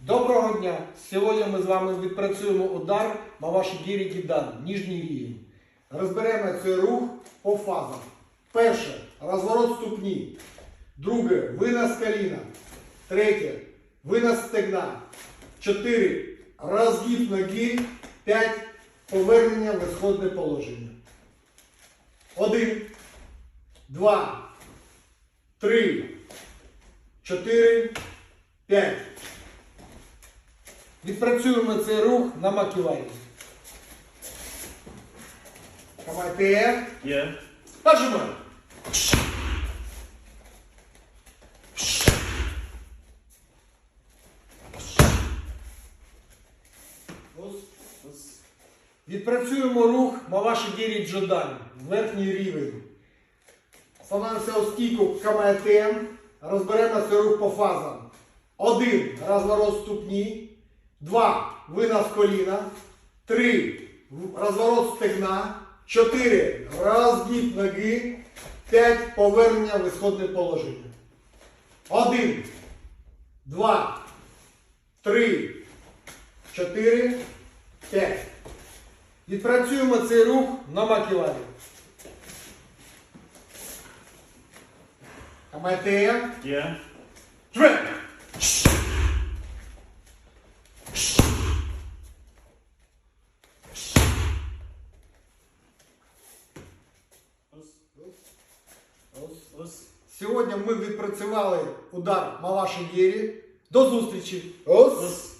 Доброго дня! Сьогодні ми з вами відпрацюємо удар на ваші гірі гідан, ніжній рівень. Розберемо цей рух по фазам. Перше розворот ступні. Друге винос коліна. Третє винос стегна. Чотири розгиб ноги. П'ять повернення в ісходне положення. Один, два, три, чотири, п'ять. Відпрацюємо цей рух на маківарі. Камайте. Є. Нажимаємо. Відпрацюємо рух гірі джодан, верхній рівень. Становимося у стійку камаєтен. Розберемо цей рух по фазам. Один розворот ступні. Два винос коліна. Три розворот стегна. Чотири розгиб ноги. П'ять повернення в ісходне положення. Один. Два. Три. Чотири. П'ять. Відпрацюємо цей рух на маківарі. Камайте. є. Ось. Сьогодні ми відпрацювали удар на вашій гірі. До зустрічі. Ось.